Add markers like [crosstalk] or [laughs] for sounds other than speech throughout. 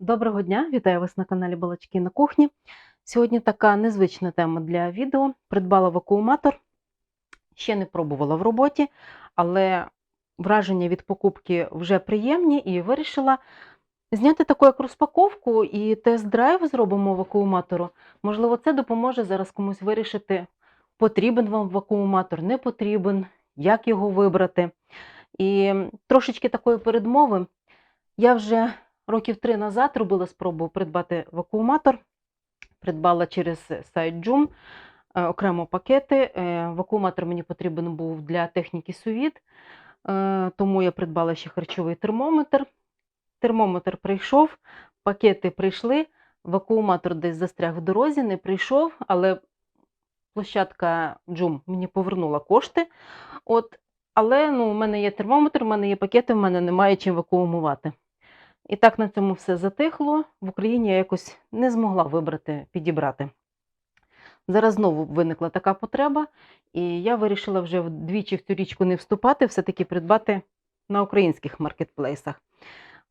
Доброго дня, вітаю вас на каналі Балачки на кухні. Сьогодні така незвична тема для відео. Придбала вакууматор, ще не пробувала в роботі, але враження від покупки вже приємні і вирішила зняти таку як розпаковку і тест-драйв зробимо вакууматору. Можливо, це допоможе зараз комусь вирішити, потрібен вам вакууматор, не потрібен, як його вибрати. І трошечки такої передмови. Я вже років три назад робила спробу придбати вакууматор. Придбала через сайт Joom е, окремо пакети. Е, Вакууматор мені потрібен був для техніки сувід, е, тому я придбала ще харчовий термометр. Термометр прийшов, пакети прийшли, вакууматор десь застряг в дорозі, не прийшов, але площадка Joom мені повернула кошти. От, але ну, у мене є термометр, у мене є пакети, в мене немає чим вакуумувати. І так на цьому все затихло. В Україні я якось не змогла вибрати, підібрати. Зараз знову виникла така потреба, і я вирішила вже вдвічі в цю річку не вступати, все-таки придбати на українських маркетплейсах.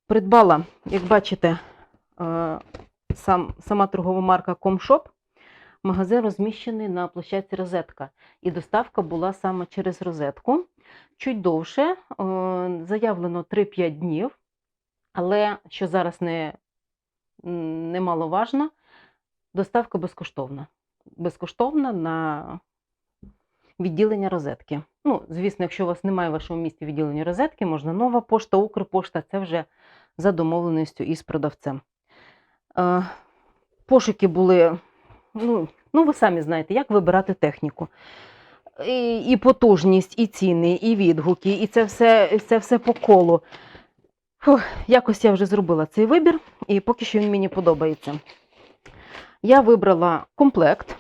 Придбала, як бачите, е, сам, сама торгова марка Comshop. Магазин розміщений на площадці Розетка. І доставка була саме через розетку. Чуть довше, е, заявлено 3-5 днів. Але що зараз не, немаловажно, доставка безкоштовна. Безкоштовна на відділення розетки. Ну, звісно, якщо у вас немає в вашому місті відділення розетки, можна нова пошта, Укрпошта, це вже за домовленістю із продавцем. Е, пошуки були, ну, ну, ви самі знаєте, як вибирати техніку. І, і потужність, і ціни, і відгуки, і це все, це все по колу. Фух, якось я вже зробила цей вибір, і поки що він мені подобається. Я вибрала комплект.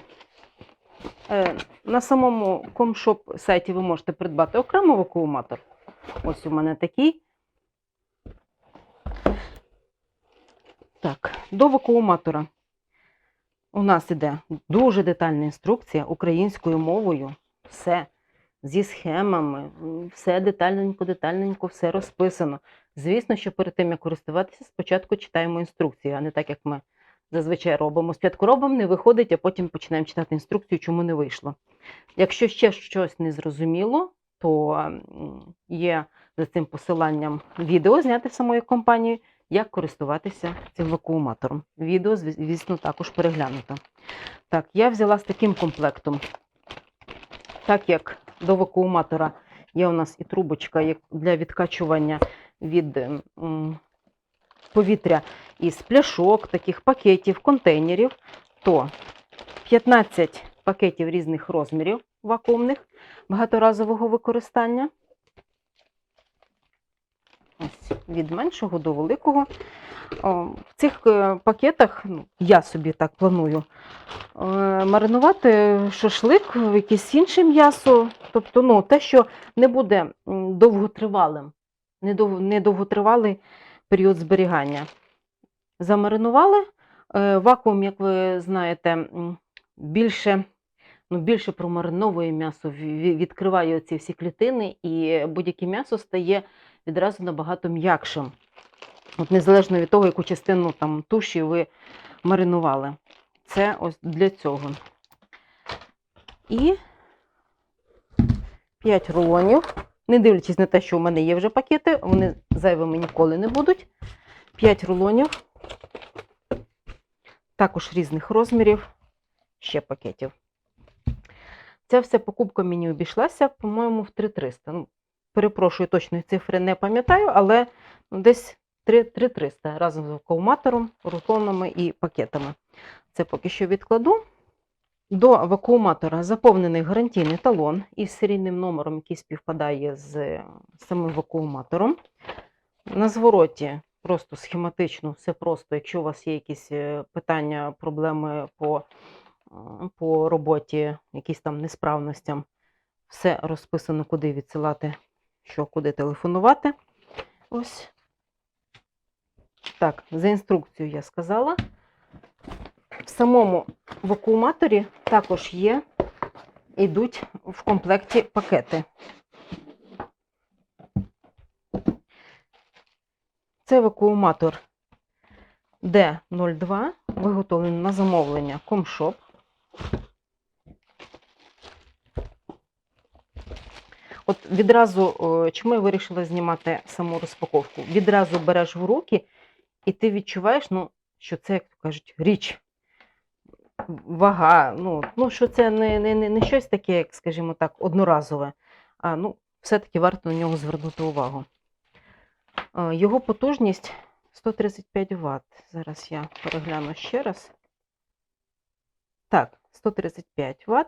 Е, На самому комшоп сайті ви можете придбати окремо вакууматор. Ось у мене такий. Так, до вакууматора у нас іде дуже детальна інструкція українською мовою. Все зі схемами, все детальненько, детальненько, все розписано. Звісно, що перед тим, як користуватися, спочатку читаємо інструкцію, а не так, як ми зазвичай робимо. Спочатку робимо, не виходить, а потім починаємо читати інструкцію, чому не вийшло. Якщо ще щось не зрозуміло, то є за цим посиланням відео зняти самою компанією, як користуватися цим вакууматором. Відео, звісно, також переглянуто. Так, я взяла з таким комплектом. Так як до вакууматора є у нас і трубочка для відкачування від повітря із пляшок, таких пакетів, контейнерів, то 15 пакетів різних розмірів вакуумних багаторазового використання. Ось від меншого до великого. В цих е, пакетах ну, я собі так планую е, маринувати шашлик, якесь інше м'ясо, тобто ну, те, що не буде довготривалим, не дов- не довготривалий період зберігання. Замаринували. Е, Вакуум, як ви знаєте, більше, ну, більше промариновує м'ясо, ві- відкриває ці всі клітини, і будь-яке м'ясо стає відразу набагато м'якшим. От незалежно від того, яку частину там туші ви маринували. Це ось для цього. І 5 рулонів. Не дивлячись на те, що у мене є вже пакети, вони зайвими ніколи не будуть. 5 рулонів. Також різних розмірів, ще пакетів. Ця вся покупка мені обійшлася, по-моєму, в 3300. Ну, перепрошую, точної цифри не пам'ятаю, але ну, десь 3 3300 разом з вакууматором, рулонами і пакетами. Це поки що відкладу. До вакууматора заповнений гарантійний талон із серійним номером, який співпадає з е, самим вакууматором. На звороті просто схематично, все просто. Якщо у вас є якісь е, питання, проблеми по, е, по роботі, якісь там несправностям, все розписано, куди відсилати, що куди телефонувати. Ось. Так, за інструкцією я сказала. В самому вакууматорі також є, йдуть в комплекті пакети. Це вакууматор D02, виготовлений на замовлення Комшоп. От відразу, чому я вирішила знімати саму розпаковку? Відразу береш в руки, і ти відчуваєш, ну, що це, як кажуть, річ. Вага, ну, ну що це не, не, не, щось таке, як, скажімо так, одноразове, а ну, все-таки варто на нього звернути увагу. Його потужність 135 Вт. Зараз я перегляну ще раз. Так, 135 Вт.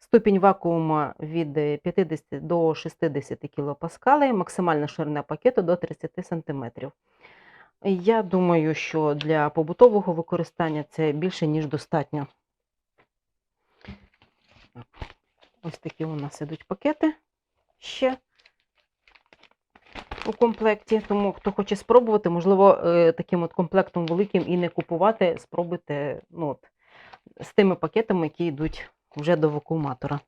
Ступінь вакуума від е, 50 до 60 кПа, максимальна ширина пакету до 30 см. Я думаю, що для побутового використання це більше, ніж достатньо. Ось такі у нас ідуть пакети ще у комплекті. Тому хто хоче спробувати, можливо, е, таким от комплектом великим і не купувати, спробуйте ну, от, з тими пакетами, які йдуть вже до вакууматора.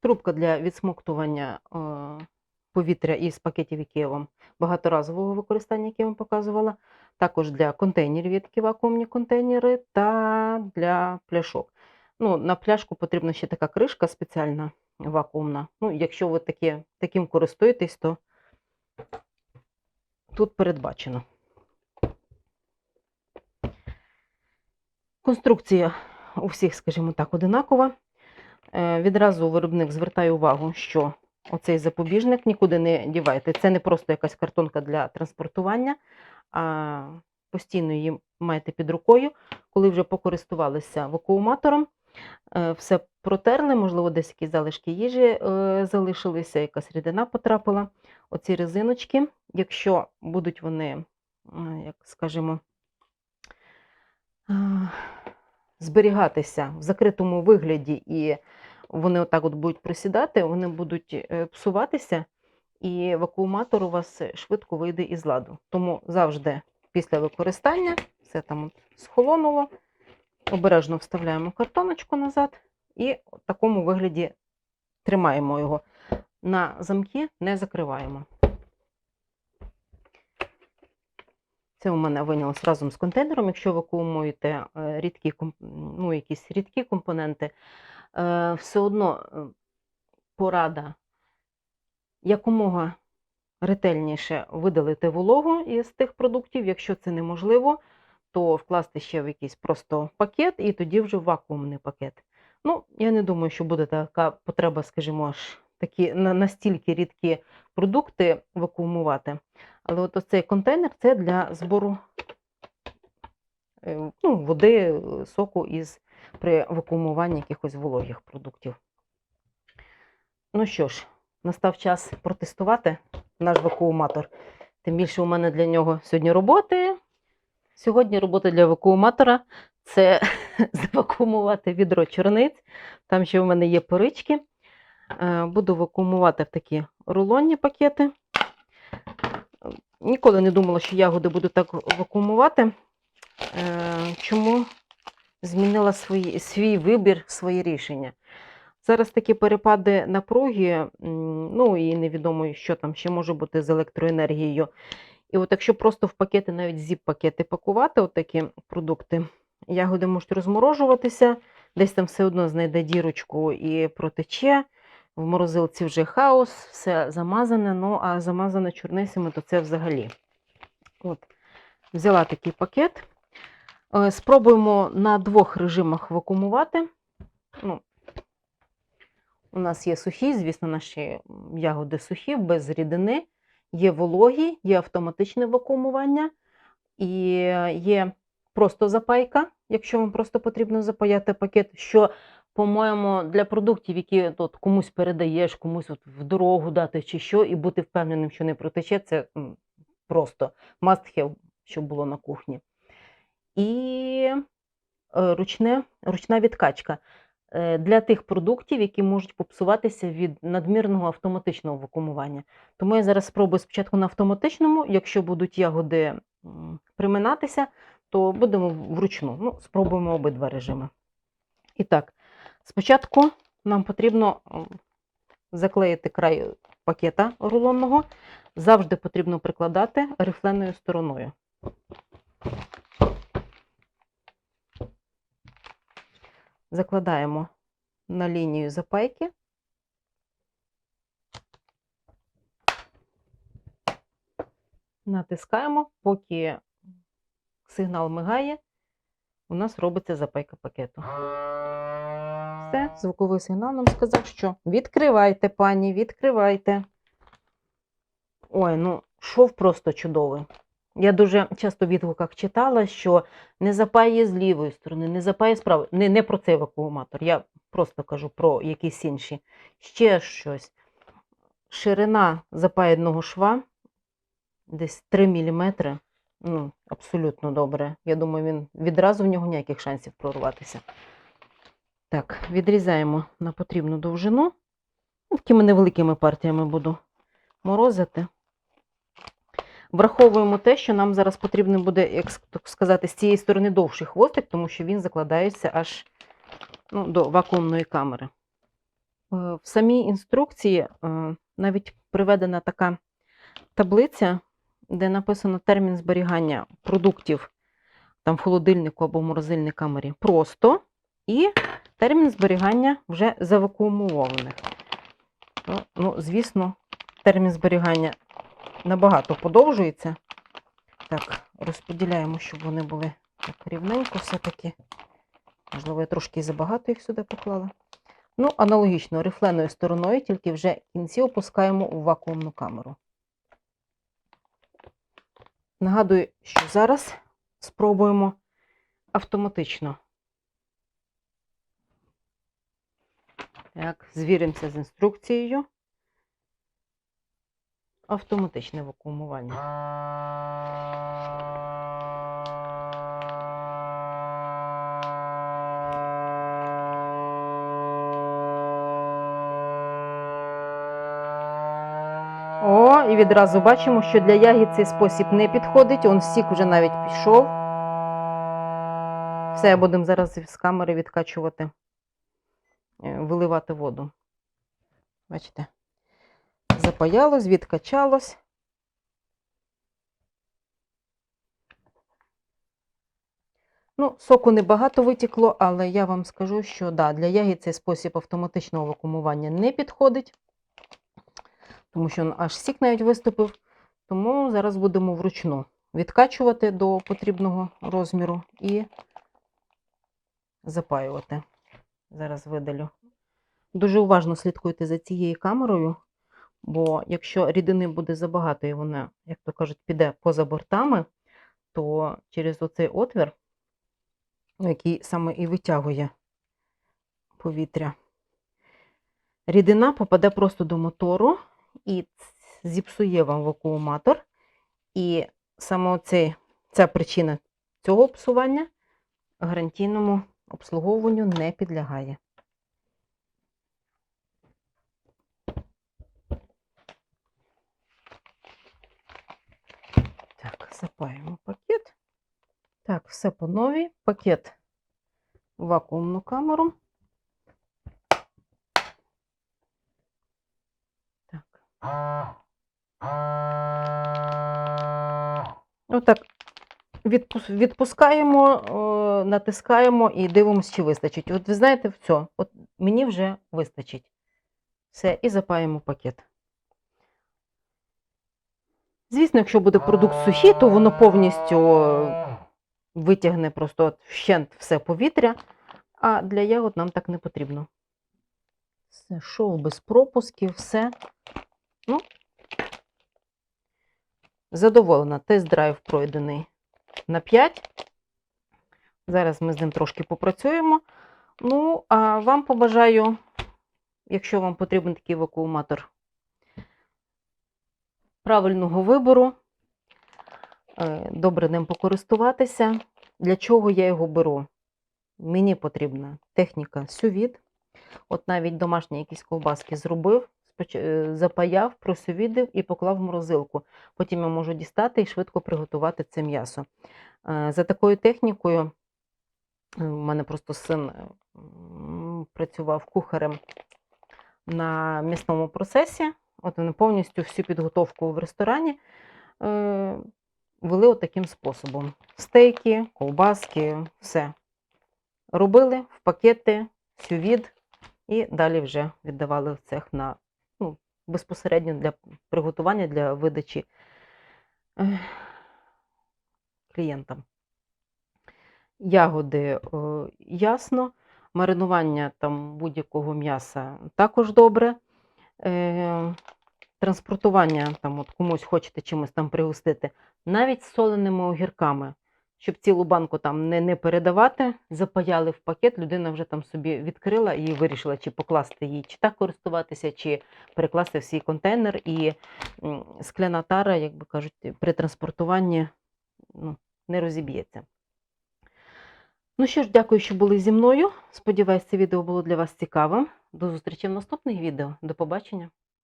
Трубка для відсмоктування е, повітря із пакетів, вам багаторазового використання, яке я вам показувала. Також для контейнерів є такі вакуумні контейнери та для пляшок. Ну, на пляшку потрібна ще така кришка спеціальна, вакуумна. Ну, якщо ви такі, таким користуєтесь, то тут передбачено. Конструкція у всіх, скажімо так, одинакова. Е, Відразу виробник звертає увагу, що оцей запобіжник нікуди не дівайте. Це не просто якась картонка для транспортування, а постійно її маєте під рукою. Коли вже покористувалися вакууматором, е, все протерли, можливо, десь якісь залишки їжі е, залишилися, якась рідина потрапила. Оці резиночки, якщо будуть вони, як скажімо, е, зберігатися в закритому вигляді і вони отак от будуть присідати, вони будуть е, псуватися, і вакууматор у вас швидко вийде із ладу. Тому завжди після використання все там от схолонуло, обережно вставляємо картоночку назад і в такому вигляді тримаємо його. На замки не закриваємо. Це у мене винялось разом з контейнером. Якщо вакуумуєте е, рідкі, ну, якісь рідкі компоненти, е, все одно е, порада якомога ретельніше видалити вологу із тих продуктів. Якщо це неможливо, то вкласти ще в якийсь просто пакет і тоді вже вакуумний пакет. Ну, я не думаю, що буде така потреба, скажімо, аж такі настільки рідкі продукти вакуумувати. Але от цей контейнер це для збору е, ну, води, соку із при вакуумуванні якихось вологих продуктів. Ну що ж, настав час протестувати наш вакууматор. Тим більше у мене для нього сьогодні роботи. Сьогодні робота для вакууматора це [laughs] завакуумувати відро чорниць. Там ще в мене є порички. Е, Буду вакуумувати в такі рулонні пакети. Ніколи не думала, що ягоди буду так вакуумувати. Е, Чому змінила свої, свій вибір, своє рішення? Зараз такі перепади напруги, ну і невідомо, що там ще може бути з електроенергією. І от якщо просто в пакети, навіть зіп-пакети пакувати, от такі продукти, ягоди можуть розморожуватися, десь там все одно знайде дірочку і протече. В морозилці вже хаос, все замазане, ну а замазане чорницями, то це взагалі. От, взяла такий пакет. Е, Спробуємо на двох режимах вакуумувати. Ну, у нас є сухі, звісно, наші ягоди сухі, без рідини. Є вологі, є автоматичне вакуумування і є просто запайка, якщо вам просто потрібно запаяти пакет. що по-моєму, для продуктів, які от, комусь передаєш, комусь от в дорогу дати чи що, і бути впевненим, що не протече, це просто must have, щоб було на кухні. І е, ручне, ручна відкачка е, для тих продуктів, які можуть попсуватися від надмірного автоматичного вакуумування. Тому я зараз спробую спочатку на автоматичному, якщо будуть ягоди приминатися, то будемо вручну. Ну, спробуємо обидва режими. І так, спочатку нам потрібно заклеїти край пакета рулонного. Завжди потрібно прикладати рифленою стороною. Закладаємо на лінію запайки. Натискаємо, поки сигнал мигає, у нас робиться запайка пакету. Все, звуковий сигнал нам сказав, що відкривайте, пані, відкривайте. Ой, ну шов просто чудовий. Я дуже часто в відгуках читала, що не запає з лівої сторони, не запає з правої. Не, не про цей вакууматор, я просто кажу про якісь інші. Ще щось. Ширина запаєдного шва десь 3 мм. Ну, абсолютно добре. Я думаю, він відразу в нього ніяких шансів прорватися. Так, відрізаємо на потрібну довжину. Ну, Такими невеликими партіями буду морозити. Враховуємо те, що нам зараз потрібно буде, як сказати, з цієї сторони довший хвостик, тому що він закладається аж ну, до вакуумної камери. Е, В самій інструкції е, навіть приведена така таблиця, де написано термін зберігання продуктів там в холодильнику або в морозильній камері просто, і термін зберігання вже завакуумованих. Ну, звісно, термін зберігання набагато подовжується. Так, розподіляємо, щоб вони були так рівненько все-таки. Можливо, я трошки забагато їх сюди поклала. Ну, аналогічно, рифленою стороною, тільки вже кінці опускаємо у вакуумну камеру. Нагадую, що зараз спробуємо автоматично. Так, звіримося з інструкцією. Автоматичне вакуумування. І відразу бачимо, що для ягід цей спосіб не підходить. Он сік вже навіть пішов. Все, будемо зараз з камери відкачувати, е, виливати воду. Бачите? Запаялось, відкачалось. Ну, соку небагато витікло, але я вам скажу, що да, для ягід цей спосіб автоматичного вакуумування не підходить, тому що аж сік навіть виступив. Тому зараз будемо вручну відкачувати до потрібного розміру і запаювати. Зараз видалю. Дуже уважно слідкуйте за цією камерою, бо якщо рідини буде забагато і вона, як то кажуть, піде поза бортами, то через оцей отвір, який саме і витягує повітря, рідина попаде просто до мотору і зіпсує вам вакууматор. І саме оцей, ця причина цього псування гарантійному обслуговуванню не підлягає. Так, запаємо пакет. Так, все по новій. Пакет вакуумну камеру. Так. Отак. Відпус- Відпускаємо, натискаємо і дивимося, чи вистачить. От ви знаєте, все, от мені вже вистачить. Все, і запаємо пакет. Звісно, якщо буде продукт сухий, то воно повністю витягне просто вщент все повітря, а для ягод нам так не потрібно. Все, шов без пропусків, все. Ну, задоволена. Тест-драйв пройдений на 5. Зараз ми з ним трошки попрацюємо. Ну, а вам побажаю, якщо вам потрібен такий вакууматор, правильного вибору, е, добре ним покористуватися. Для чого я його беру? Мені потрібна техніка сювід. От навіть домашні якісь ковбаски зробив, запаяв, просювідив і поклав в морозилку. Потім я можу дістати і швидко приготувати це м'ясо. Е, За такою технікою, у мене просто син е, працював кухарем на м'ясному процесі. От вони повністю всю підготовку в ресторані е, вели отаким способом: стейки, ковбаски, все. Робили в пакети, сювід, і далі вже віддавали в цех на безпосередньо для приготування для видачі е, клієнтам. Ягоди е, ясно, маринування там будь-якого м'яса також добре. Е, транспортування, там, от комусь хочете чимось там пригостити, навіть з соленими огірками, щоб цілу банку там не, не передавати, запаяли в пакет, людина вже там собі відкрила і вирішила, чи покласти її, чи так користуватися, чи перекласти в свій контейнер. І скляна тара, як би кажуть, при транспортуванні ну, не розіб'ється. Ну що ж, дякую, що були зі мною. Сподіваюсь, це відео було для вас цікавим. До зустрічі в наступних відео. До побачення.